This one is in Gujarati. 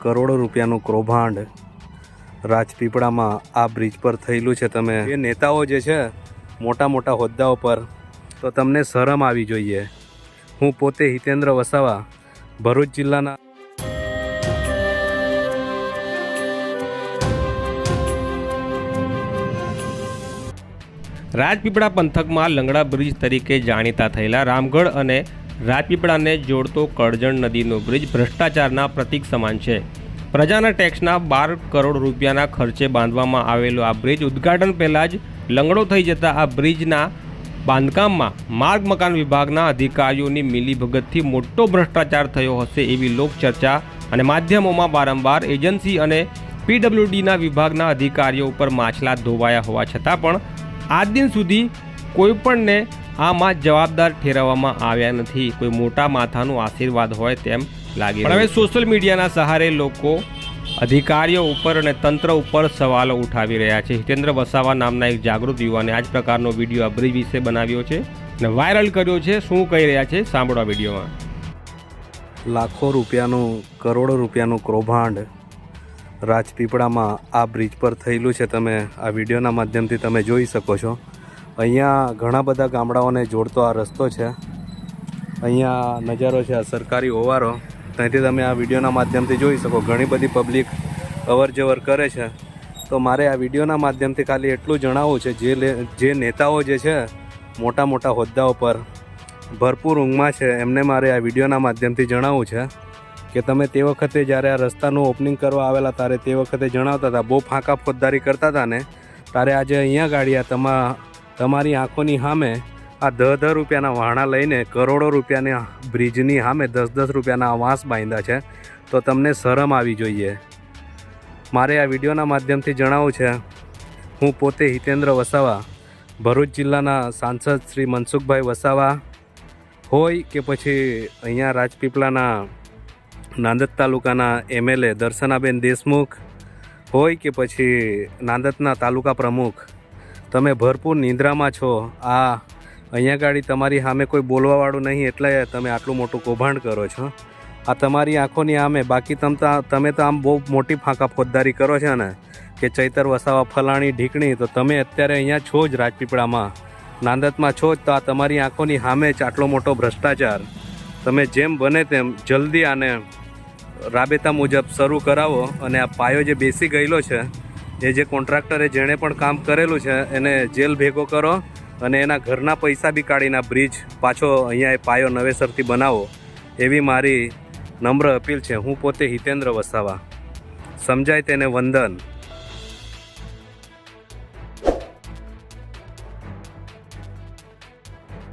કરોડો રૂપિયાનું કૌભાંડ રાજપીપળામાં આ બ્રિજ પર થયેલું છે તમે. એ નેતાઓ જે છે, મોટા મોટા હોદ્દાઓ પર, તો તમને શરમ આવી જોઈએ. હું પોતે હિતેન્દ્ર વસાવા, ભરૂચ જિલ્લાના રાજપીપળા પંથકમાં લંગડા બ્રિજ તરીકે જાણીતા થયેલા રામગઢ અને રાજપીપળાને જોડતો કરજણ નદીનો બ્રિજ ભ્રષ્ટાચારના પ્રતીક સમાન છે. પ્રજાના ટેક્સના બાર કરોડ રૂપિયાના ખર્ચે બાંધવામાં આવેલો આ બ્રિજ ઉદ્ઘાટન પહેલાં જ લંગડો થઈ જતા આ બ્રિજના બાંધકામમાં માર્ગ મકાન વિભાગના અધિકારીઓની મિલીભગતથી મોટો ભ્રષ્ટાચાર થયો હશે એવી લોકચર્ચા અને માધ્યમોમાં વારંવાર એજન્સી અને પીડબ્લ્યુડીના વિભાગના અધિકારીઓ ઉપર માછલા ધોવાયા હોવા છતાં પણ આજ દિન સુધી કોઈપણને આમાં જવાબદાર ઠેરવવામાં આવ્યા નથી. કોઈ મોટા માથાનું આશીર્વાદ હોય તેમ લાગે પણ હવે સોશિયલ મીડિયાના સહારે લોકો અધિકારીઓ ઉપર અને તંત્ર ઉપર સવાલો ઉઠાવી રહ્યા છે. હિતેન્દ્ર વસાવા નામના એક જાગૃત યુવાને આ જ પ્રકારનો વીડિયો આ બ્રિજ વિશે બનાવ્યો છે અને વાયરલ કર્યો છે. શું કહી રહ્યા છે? સાંભળો આ વિડીયોમાં. લાખો રૂપિયાનું કરોડો રૂપિયાનું કૌભાંડ રાજપીપળામાં આ બ્રિજ પર થયેલું છે. તમે આ વિડીયોના માધ્યમથી તમે જોઈ શકો છો. અહીંયા ઘણા બધા ગામડાઓને જોડતો આ રસ્તો છે. અહીંયા નજારો છે આ સરકારી ઓવારો. ત્યાંથી તમે આ વિડીયોના માધ્યમથી જોઈ શકો. ઘણી બધી પબ્લિક અવર જવર કરે છે. તો મારે આ વિડીયોના માધ્યમથી ખાલી એટલું જણાવવું છે, જે જે નેતાઓ જે છે, મોટા મોટા હોદ્દાઓ પર ભરપૂર ઊંઘમાં છે, એમને મારે આ વિડીયોના માધ્યમથી જણાવવું છે કે તમે તે વખતે જ્યારે આ રસ્તાનું ઓપનિંગ કરવા આવેલા ત્યારે તે વખતે જણાવતા હતા. બહુ ફાંકા ફોજદારી કરતા હતા ને. ત્યારે આજે અહીંયા ગાડીયા તમા તમારી આંખોની સામે આ દહ દહ રૂપિયાના વાહણા લઈને કરોડો રૂપિયાની બ્રિજની સામે દસ દસ રૂપિયાના વાંસ બાંધ્યા છે, તો તમને શરમ આવી જોઈએ. મારે આ વિડીયોના માધ્યમથી જણાવવું છે, હું પોતે હિતેન્દ્ર વસાવા, ભરૂચ જિલ્લાના સાંસદ શ્રી મનસુખભાઈ વસાવા, હોય કે પછી અહીંયા રાજપીપળાના નાંદદ તાલુકાના એમએલએ દર્શનાબેન દેશમુખ, હોય કે પછી નાંદદના તાલુકા પ્રમુખ તમે ભરપૂર નિંદ્રામાં છો. આ, અહીંયા ગાડી તમારી સામે કોઈ બોલવાવાળું નહીં એટલે તમે આટલું મોટું કૌભાંડ કરો છો. આ તમારી આંખોની સામે બાકી તમ તમે તો આમ બહુ મોટી ફાંકા ફોજદારી કરો છો ને, કે ચૈતર, વસાવા, ફલાણી, ઢીકણી, તો તમે અત્યારે અહીંયા છો જ રાજપીપળામાં. નાંદદમાં છો જ તો આ તમારી આંખોની સામે જ આટલો મોટો ભ્રષ્ટાચાર. તમે જેમ બને તેમ જલ્દી આને રાબેતા મુજબ શરૂ કરાવો અને આ પાયો જે બેસી ગયેલો છે એ જે કોન્ટ્રાક્ટરે જેણે પણ કામ કરેલું છે, એને જેલ ભેગો કરો અને એના ઘરના પૈસા બી કાઢીને બ્રિજ પાછો અહીંયા પાયો નવેસરથી બનાવો, એવી મારી નમ્ર અપીલ છે. હું પોતે હિતેન્દ્ર વસાવા. સમજાય તેને વંદન.